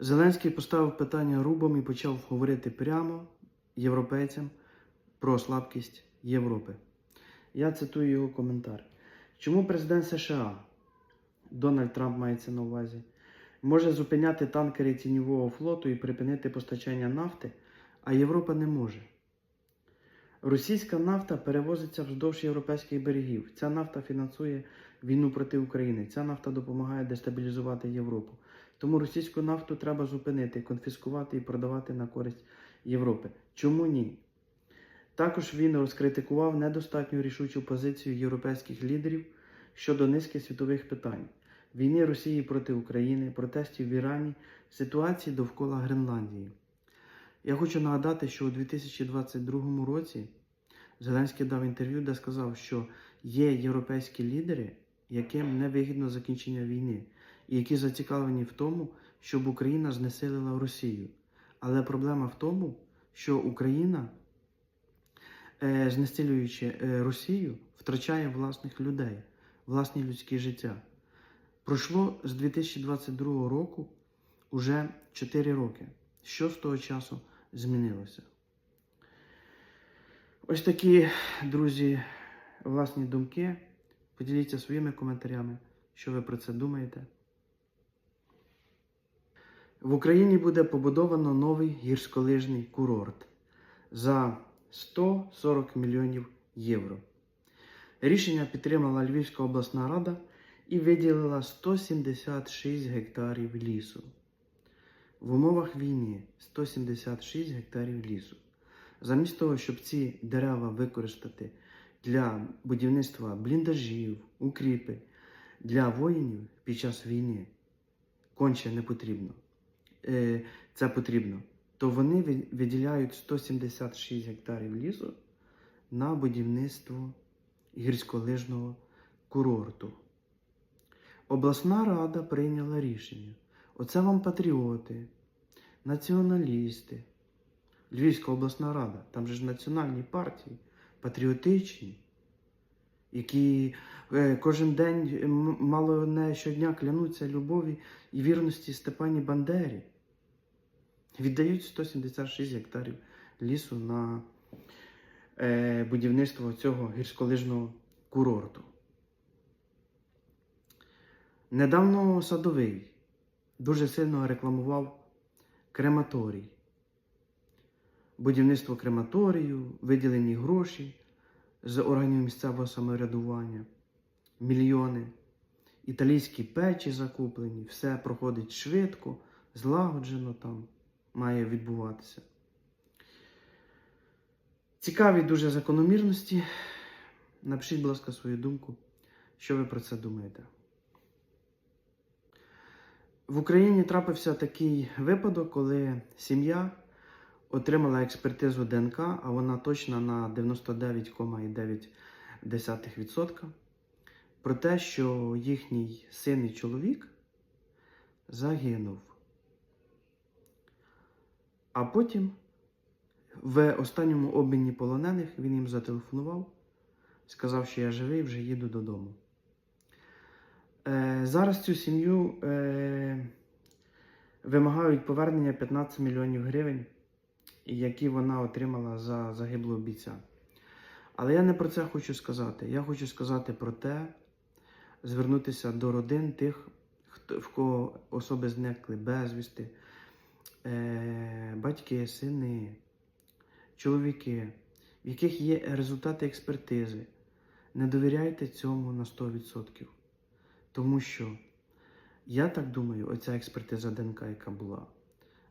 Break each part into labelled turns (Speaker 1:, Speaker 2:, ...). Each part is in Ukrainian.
Speaker 1: Зеленський поставив питання рубом і почав говорити прямо європейцям про слабкість Європи. Я цитую його коментар. Чому президент США, Дональд Трамп мається на увазі, може зупиняти танкери тіньового флоту і припинити постачання нафти, а Європа не може? Російська нафта перевозиться вздовж європейських берегів. Ця нафта фінансує війну проти України. Ця нафта допомагає дестабілізувати Європу. Тому російську нафту треба зупинити, конфіскувати і продавати на користь Європи. Чому ні? Також він розкритикував недостатню рішучу позицію європейських лідерів щодо низки світових питань: війни Росії проти України, протестів в Ірані, ситуації довкола Гренландії. Я хочу нагадати, що у 2022 році Зеленський дав інтерв'ю, де сказав, що є європейські лідери, яким не вигідно закінчення війни, і які зацікавлені в тому, щоб Україна знесилила Росію. Але проблема в тому, що Україна, е, знесилюючи е, Росію, втрачає власних людей, власні людські життя. Пройшло з 2022 року уже 4 роки. Що з того часу змінилося? Ось такі, друзі, власні думки. Поділіться своїми коментарями, що ви про це думаєте. В Україні буде побудовано новий гірськолижний курорт за 140 мільйонів євро. Рішення підтримала Львівська обласна рада і виділила 176 гектарів лісу. В умовах війни 176 гектарів лісу. Замість того, щоб ці дерева використати для будівництва бліндажів, укріпи для воїнів під час війни, конче не потрібно. Е, Це потрібно, то вони виділяють 176 гектарів лісу на будівництво гірськолижного курорту. Обласна рада прийняла рішення. Оце вам патріоти, націоналісти. Львівська обласна рада, там же ж національні партії, патріотичні, які е, кожен день мало не щодня клянуться любові і вірності Степані Бандері. Віддають 176 гектарів лісу на е, будівництво цього гірськолижного курорту. Недавно садовий дуже сильно рекламував крематорій. Будівництво крематорію, виділені гроші з органів місцевого самоврядування, мільйони, італійські печі закуплені, все проходить швидко, злагоджено там має відбуватися. Цікаві дуже закономірності. Напишіть, будь ласка, свою думку, що ви про це думаєте. В Україні трапився такий випадок, коли сім'я отримала експертизу ДНК, а вона точна на 99,9% про те, що їхній син і чоловік загинув. А потім в останньому обміні полонених він їм зателефонував, сказав, що я живий, вже їду додому. Е, зараз цю сім'ю е, вимагають повернення 15 мільйонів гривень, які вона отримала за загиблого бійця. Але я не про це хочу сказати. Я хочу сказати про те, звернутися до родин тих, в кого особи зникли безвісти, батьки, сини, чоловіки, в яких є результати експертизи. Не довіряйте цьому на 100%. Тому що, я так думаю, оця експертиза ДНК, яка була,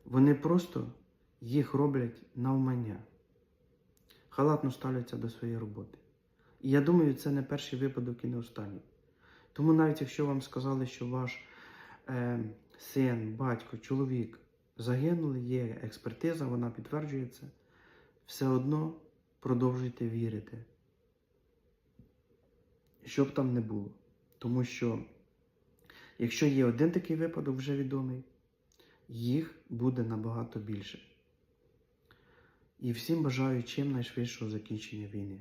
Speaker 1: вони просто їх роблять навмання, халатно ставляться до своєї роботи. І я думаю, це не перший випадок і не останній. Тому навіть якщо вам сказали, що ваш е, син, батько, чоловік загинули, є експертиза, вона підтверджує це, все одно продовжуйте вірити, що б там не було. Тому що, якщо є один такий випадок вже відомий, їх буде набагато більше. І всім бажаю чим найшвидшого закінчення війни.